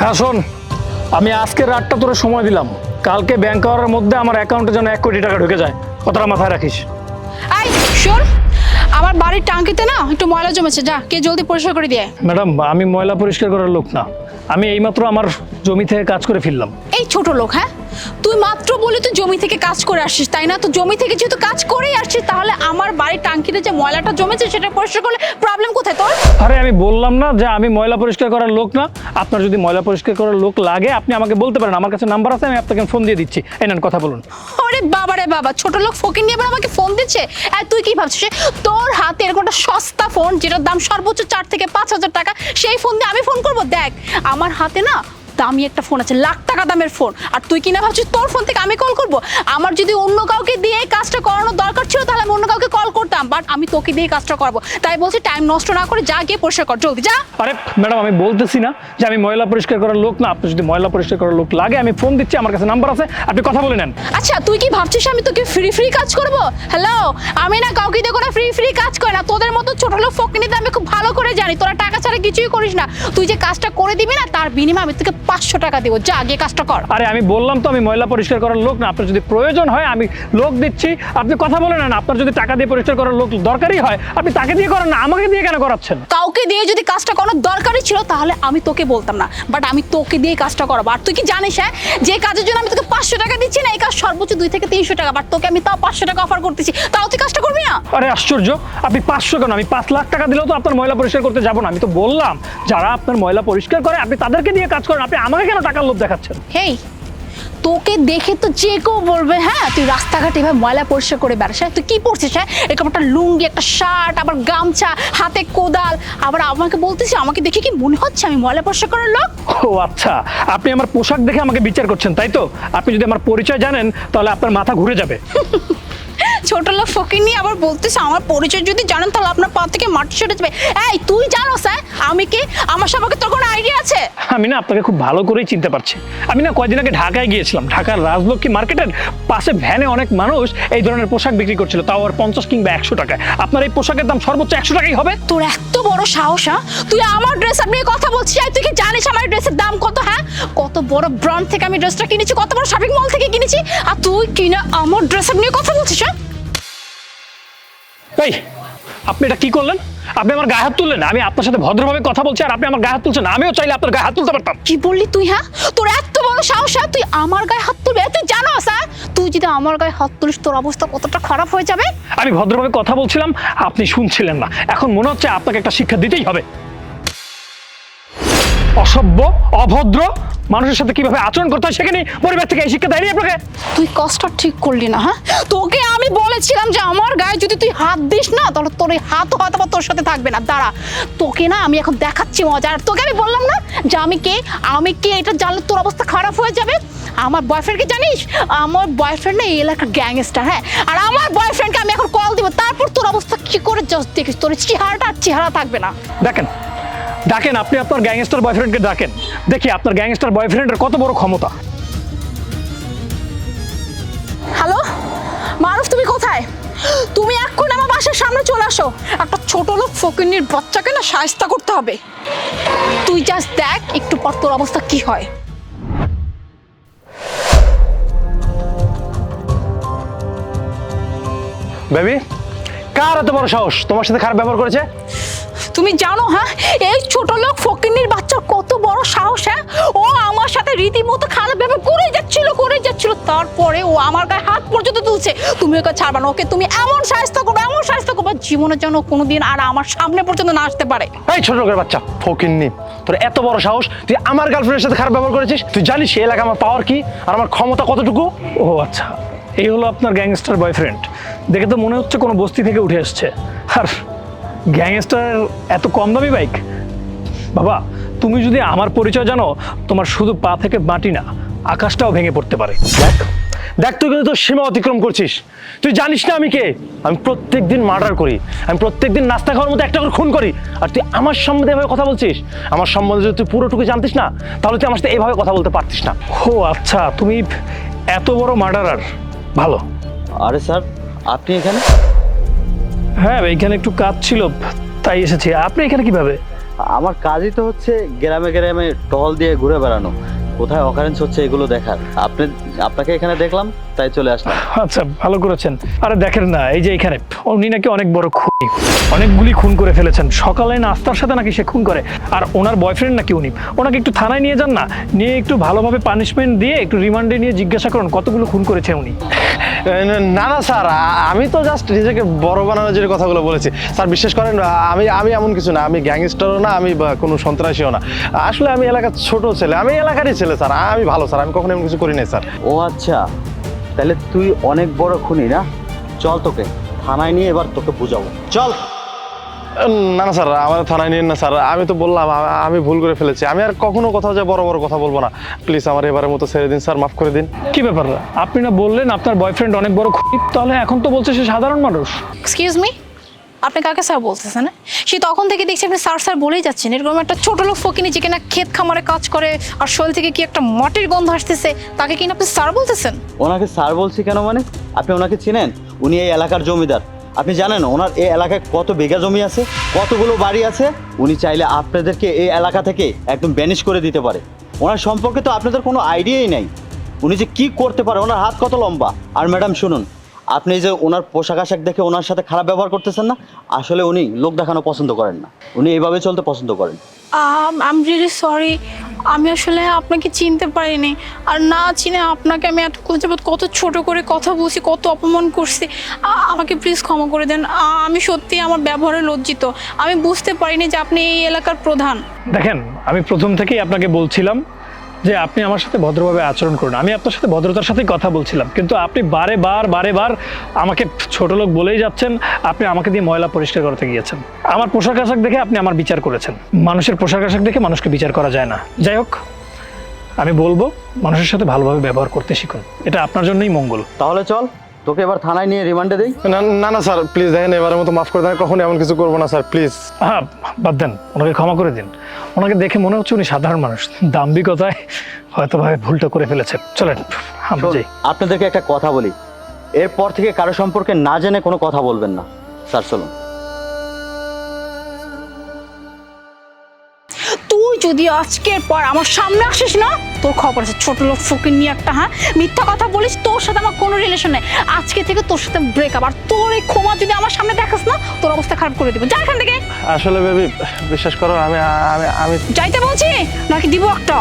হ্যাঁ শোন আমি আজকে রাতটা তোর সময় দিলাম। কালকে ব্যাংক আওয়ারের মধ্যে আমার অ্যাকাউন্টে যেন এক কোটি টাকা ঢুকে যায়। কথাটা মাথায় রাখিস। আই শোন আমার বাড়ির টাঙ্কিতে না একটু ময়লা জমেছে যা কে জলদি পরিষ্কার করে দিয়ে ম্যাডাম আমি ময়লা পরিষ্কার করার লোক না। আমি এইমাত্র আমার জমি থেকে কাজ করে ফিরলাম। এই ছোট লোক হ্যাঁ? তুই মাত্র বলে তুই জমি থেকে কাজ করে আসছিস তাই না? তো জমি থেকে যেহেতু কাজ করেই আসছিস তাহলে আমার বাড়ির টাঙ্কিতে যে ময়লাটা জমেছে সেটা পরিষ্কার করলে প্রবলেম কোথায় তোর? আরে আমি বললাম না যে আমি ময়লা পরিষ্কার করার লোক না। আপনার যদি ময়লা পরিষ্কার করার লোক লাগে আপনি আমাকে বলতে পারেন। আমার কাছে নাম্বার আছে আমি আপনাকে ফোন দিয়ে দিচ্ছি। এই নেন কথা বলুন। আরে বাবা রে বাবা ছোট লোক ফকির নিয়ে আবার আমাকে ফোন দিচ্ছে? আর তুই কি ভাবছিস তোর হাতে এরকম একটা সস্তা ফোন যেটার দাম সর্বোচ্চ চার থেকে পাঁচ হাজার টাকা সেই ফোন দিয়ে আমি ফোন করব? দেখ আমার হাতে না দামি একটা ফোন আছে লাখ টাকা দামের ফোন আর তুই কিনা ভাবছিস তোর ফোন থেকে আমি কল করব? আমার যদি অন্য কাউকে দিয়ে কাজটা করানোর দরকার ছিল তাহলে আমি অন্য কাউকে কল করতাম। বাট আমি তোকে দিয়ে কাজটা করব। তাই বলছি টাইম নষ্ট না করে যা গিয়ে পরিষ্কার কর। জলদি যা। আরে ম্যাডাম আমি বলতেছি না যে আমি ময়লা পরিষ্কার করার লোক না। আপনি যদি ময়লা পরিষ্কার করার লোক লাগে আমি ফোন দিচ্ছি আমার কাছে নাম্বার আছে আপনি কথা বলে নেন। আচ্ছা তুই কি ভাবছিস আমি তোকে ফ্রি ফ্রি কাজ করব? হ্যালো আমি না কাউকে দিয়ে কোনো ফ্রি ফ্রি কাজ করে না। তোদের মতো ছোট লোক ফকিনিতে আমি খুব ভালো করে জানি। তোরা টাকা ছাড়া কিছুই করিস না। তুই যে কাজটা করে দিবি না তার বিনিময়ে আমি তোকে পাঁচশো টাকা দেবো। যা গিয়ে কাজটা কর। আরে আমি বললাম তো আমি ময়লা পরিষ্কার করার লোক না আপনার যদি প্রয়োজন হয় আমি লোক দিচ্ছি। আপনি কথা বলে নেন আপনার যদি টাকা দিয়ে পরিষ্কার করার লোক দরকারই হয় আপনি তাকে দিয়ে করেন না আমাকে দিয়ে কেন করাচ্ছেন? কাউকে দিয়ে যদি কাজটা করানোর দরকারই ছিল তাহলে আমি তোকে বলতাম না। বাট আমি তোকে দিয়ে কাজটা করাবো। আর তুই কি জানিস হ্যাঁ? যে কাজের জন্য আমি তোকে পাঁচশো টাকা দিচ্ছি না এই কাজ সর্বোচ্চ দুই থেকে তিনশো টাকা। বাট তোকে আমি তাও পাঁচশো টাকা অফার করতেছি। তাও তুই কাজটা করবি না? আরে আশ্চর্য! আপনি পাঁচশো কেন? আমি পাঁচ লাখ টাকা দিলেও তো আপনার ময়লা পরিষ্কার করতে যাব না। আমি তো বললাম যারা আপনার ময়লা পরিষ্কার করে আপনি তাদেরকে দিয়ে কাজ করেন। আপনি আমাকে কেন টাকার লোভ দেখাচ্ছেন? হেই তোকে দেখে তো যে কেউ বলবে হ্যাঁ তুই রাস্তাঘাটে এভাবে ময়লা পরিষ্কার করে বেড়াস হ্যাঁ তুই কি পরছিস হ্যাঁ? এরকম একটা লুঙ্গি একটা শার্ট আবার গামছা হাতে কোদাল আবার আমাকে বলতেছি আমাকে দেখে কি মনে হচ্ছে আমি ময়লা পরিষ্কার করার লোক? ও আচ্ছা আপনি আমার পোশাক দেখে আমাকে বিচার করছেন তাই তো? আপনি যদি আমার পরিচয় জানেন তাহলে আপনার মাথা ঘুরে যাবে। ছোট লোক ফকির নিয়ে আবার বলতেছে আমার পরিচয় যদি জানেন তাহলে আপনার পা থেকে মাটি সরে যাবে। এই তুই জানো স্যার আমি কি আমার সম্পর্কে তোর কোনো আইডিয়া আছে? আমি না আপনাকে খুব ভালো করেই চিনতে পারছি। আমি না কয়দিন আগে ঢাকায় গিয়েছিলাম। ঢাকার রাজলক্ষ্মী মার্কেটের পাশে ভ্যানে অনেক মানুষ এই ধরনের পোশাক বিক্রি করছিল তাও আর পঞ্চাশ কিংবা একশো টাকায়। আপনার এই পোশাকের দাম সর্বোচ্চ একশো টাকাই হবে? তোর এত বড় সাহস হ্যাঁ? তুই আমার ড্রেস নিয়ে কথা বলছিস আর তুই কি জানিস আমার ড্রেসের দাম কত হ্যাঁ? বড় ব্র্যান্ড থেকে আমি ড্রেসটা কিনেছি কত বড় শপিং মল থেকে কিনেছি আর তুই কিনা আমার ড্রেস নিয়ে কথা বলছিস হ্যাঁ? এই আপনি এটা কি করলেন? আপনি আমার গায়ে হাত তুললেন? আমি আপনার সাথে ভদ্রভাবে কথা বলছি আর আপনি আমার গায়ে হাত তুলছেন আমিও চাইলে আপনার গায়ে হাত তুলতে পারতাম। কি বললি তুই হ্যাঁ? তোর এত বড় সাহস হ্যাঁ? তুই আমার গায়ে হাত তুলবি? তুই জানো স্যার তুই যদি আমার গায়ে হাত তুলিস তোর অবস্থা কতটা খারাপ হয়ে যাবে? আমি ভদ্রভাবে কথা বলছিলাম আপনি শুনছিলেন না। এখন মনে হচ্ছে আপনাকে একটা শিক্ষা দিতেই হবে। অসভ্য অভদ্র মানুষের সাথে কীভাবে আচরণ করতে হয় সেখানে পরিবার থেকে এই শিক্ষা দেয়নি আপনাকে? তুই কাজটা ঠিক করলি না হ্যাঁ? তোকে আমি বলেছিলাম যে আমার গায়ে যদি তুই হাত দিস না তাহলে তোর এই হাত হয়তো বা তোর সাথে থাকবে না। দাঁড়া তোকে না আমি এখন দেখাচ্ছি মজা। আর তোকে আমি বললাম না যে আমি কে? আমি কে? এটা জানলে তোর অবস্থা খারাপ হয়ে যাবে। আমার বয়ফ্রেন্ডকে জানিস? আমার বয়ফ্রেন্ড না এই এলাকার গ্যাংস্টার হ্যাঁ? আর আমার বয়ফ্রেন্ডকে আমি এখন কল দিব। তারপর তোর অবস্থা কি করে জাস্ট দেখিস? তোর চেহারাটা আর চেহারা থাকবে না। দেখেন ডাকেন আপনি আপনার গ্যাংস্টার বয়ফ্রেন্ডকে ডাকেন। দেখি আপনার গ্যাংস্টার বয়ফ্রেন্ডের কত বড় ক্ষমতা। হ্যালো? মারুফ তুমি কোথায়? তুমি এখন আমার বাসার সামনে চলে আসো। একটা ছোট লোক ফকিন্নির বাচ্চাকে না সায়স্তা করতে হবে। তুই জাস্ট দেখ একটু পর তোর অবস্থা কি হয়। বেবি কার এত বড় সাহস? তোমার সাথে খারাপ ব্যবহার করেছে? তুমি জানো হ্যাঁ? এই ছোট লোক ফকিন্নির বাচ্চার কত বড় সাহস হ্যাঁ? ও আমার সাথে রীতিমতো খারাপ ব্যবহার করেই যাচ্ছিল করেই যাচ্ছিল। তারপরে ও আমার গায়ে হাত পর্যন্ত তুলছে। তুমি ওকে ছাড়বা না ওকে তুমি এমন সাহায্য করবে এমন সাহায্য করবে জীবনের জন্য কোনোদিন আর আমার সামনে পর্যন্ত না আসতে পারে। এই ছোট লোকের বাচ্চা ফকিন্নি তোর এত বড় সাহস তুই আমার গার্লফ্রেন্ডের সাথে খারাপ ব্যবহার করেছিস? তুই জানিস সে এলাকা আমার পাওয়ার কি আর আমার ক্ষমতা কতটুকু? ও আচ্ছা এই হলো আপনার গ্যাংস্টার বয়ফ্রেন্ড দেখে তো মনে হচ্ছে কোনো বস্তি থেকে উঠে এসছে। আর গ্যাংস্টার এত কম দামি বাইক? বাবা, তুমি যদি আমার পরিচয় জানো, তোমার শুধু পা থেকে মাটি না, আকাশটাও ভেঙে পড়তে পারে। দেখ দেখ তুই কিন্তু তোর সীমা অতিক্রম করছিস। তুই জানিস না আমি কে? আমি প্রত্যেক দিন মার্ডার করি, আমি প্রত্যেক দিন নাস্তা খাওয়ার মতো একটা করে খুন করি। আর তুই আমার সম্বন্ধে এভাবে কথা বলছিস? আমার সম্বন্ধে যদি তুই পুরোটুকু জানতিস না, তাহলে তুই আমার সাথে এভাবে কথা বলতে পারতিস না। ও আচ্ছা তুমি এত বড় মার্ডারার, ভালো। আরে স্যার, আপনি এখানে? হ্যাঁ এখানে একটু কাজ ছিল, তাই এসেছি। আপনি এখানে কীভাবে? আমার কাজই তো হচ্ছে গ্রামে গ্রামে টল দিয়ে ঘুরে বেড়ানো। কোথায় অকারেন্স হচ্ছে এগুলো দেখার? আপনি আপনাকে এখানে দেখলাম তাই চলে আসলাম। আচ্ছা ভালো করেছেন। আরে দেখেন না এই যে এখানে উনি নাকি অনেক বড় খুনি। অনেকগুলি খুন করে ফেলেছেন। সকালে নাস্তার সাথে নাকি সে খুন করে। আর ওনার বয়ফ্রেন্ড নাকি উনি। ওনাকে একটু থানায় নিয়ে যান না নিয়ে একটু ভালোভাবে পানিশমেন্ট দিয়ে একটু রিমান্ডে নিয়ে জিজ্ঞাসা করুন কতগুলো খুন করেছে উনি। না না স্যার আমি তো জাস্ট নিজেকে বড় বানানোর যে কথাগুলো বলেছি। স্যার বিশ্বাস করেন আমি আমি এমন কিছু না। আমি গ্যাংস্টারও না আমি বা কোনো সন্ত্রাসীও না। আসলে আমি এলাকার ছোট ছেলে আমি এলাকারই ছেলে। স্যার। আমি ভালো স্যার। আমি কখনো এমন কিছু করি নাই স্যার। ও আচ্ছা। তাহলে তুই অনেক বড় খুনি না? চল তোকে থানায় নিয়ে এবার তোকে বুঝাবো। চল। না না স্যার। আমার থানায় নিন না স্যার। আমি তো বললাম আমি ভুল করে ফেলেছি। আমি আর কখনো কোথাও যে বড় বড় কথা বলব না। প্লিজ আমার এবারের মতো ছেড়ে দিন স্যার। মাফ করে দিন। কি ব্যাপার? আপনি না বললেন আপনার বয়ফ্রেন্ড অনেক বড় খুনি? তাহলে এখন তো বলছে সে সাধারণ মানুষ। এক্সকিউজ মি আপনি কাকে স্যার বলতেছেন হ্যাঁ? সে তখন থেকে দেখছি আপনি স্যার স্যার বলেই যাচ্ছেন। এরকম একটা ছোট লোক ফকিনি যে কিনা ক্ষেত খামারে কাজ করে আর শরীর থেকে কি একটা মাটির গন্ধ আসতেছে, তাকে কিনা আপনি স্যার বলতেছেন? ওনাকে স্যার বলছি কেন মানে? আপনি ওনাকে চিনেন? উনি এই এলাকার জমিদার। আপনি জানেন, ওনার এই এলাকায় কত বিঘা জমি আছে, কতগুলো বাড়ি আছে? উনি চাইলে আপনাদেরকে এই এলাকা থেকে একদম ব্যানিশ করে দিতে পারে। ওনার সম্পর্কে তো আপনাদের কোনো আইডিয়াই নেই। উনি যে কি করতে পারে, ওনার হাত কত লম্বা? আর ম্যাডাম শুনুন আপনি যে ওনার পোশাক আশাক দেখে ওনার সাথে খারাপ ব্যবহার করতেছেন না আসলে উনি লোক দেখানো পছন্দ করেন না। উনি এইভাবে চলতে পছন্দ করেন। আম রিয়েলি সরি আমি আসলে আপনাকে চিনতে পারিনি। আর না চিনে আপনাকে আমি এতক্ষণ যাবত কত ছোট করে কথা বলছি কত অপমান করছি। আমাকে প্লিজ ক্ষমা করে দেন। আমি সত্যি আমার ব্যবহারে লজ্জিত। আমি বুঝতে পারিনি যে আপনি এই এলাকার প্রধান। দেখেন আমি প্রথম থেকেই আপনাকে বলছিলাম যে আপনি আমার সাথে ভদ্রভাবে আচরণ করুন। আমি আপনার সাথে ভদ্রতার সাথেই কথা বলছিলাম। কিন্তু আপনি বারে বার বারে বার আমাকে ছোট লোক বলেই যাচ্ছেন, আপনি আমাকে দিয়ে ময়লা পরিষ্কার করতে গিয়েছেন। আমার পোশাক আশাক দেখে আপনি আমার বিচার করেছেন। মানুষের পোশাক আশাক দেখে মানুষকে বিচার করা যায় না। যাই হোক, আমি বলব, মানুষের সাথে ভালোভাবে ব্যবহার করতে শিখুন। এটা আপনার জন্যই মঙ্গল। তাহলে চল। তোকে এবার থানায় নিয়ে রিমান্ডে দেই? না না না স্যার প্লিজ দেখেন এবারের মতো মাফ করে দেন কখনো এমন কিছু করব না স্যার প্লিজ হ্যাঁ বাদ দেন ওনাকে ক্ষমা করে দিন। ওনাকে দেখে মনে হচ্ছে উনি সাধারণ মানুষ। দাম্ভিকতায় হয়তো ভাবে ভুলটা করে ফেলেছে। চলেন আমরা শোন, যাই। আপনাদেরকে একটা কথা বলি। এরপর থেকে কারও সম্পর্কে না জেনে কোনো কথা বলবেন না। স্যার চলুন। যদি আজকের পর আমার সামনে আসিস না তোর খবর আছে ছোট লোক ফকির নিয়ে একটা হ্যাঁ? মিথ্যা কথা বলিস তোর সাথে আমার কোনো রিলেশন নেই। আজকে থেকে তোর সাথে ব্রেকআপ আর তোর এই ক্ষমা যদি আমার সামনে দেখাস না তোর অবস্থা খারাপ করে দেবো। যা এখান থেকে। আসলে বেবি বিশ্বাস করো আমি আমি আমি যাইতে বলছি নাকি দিব একটা?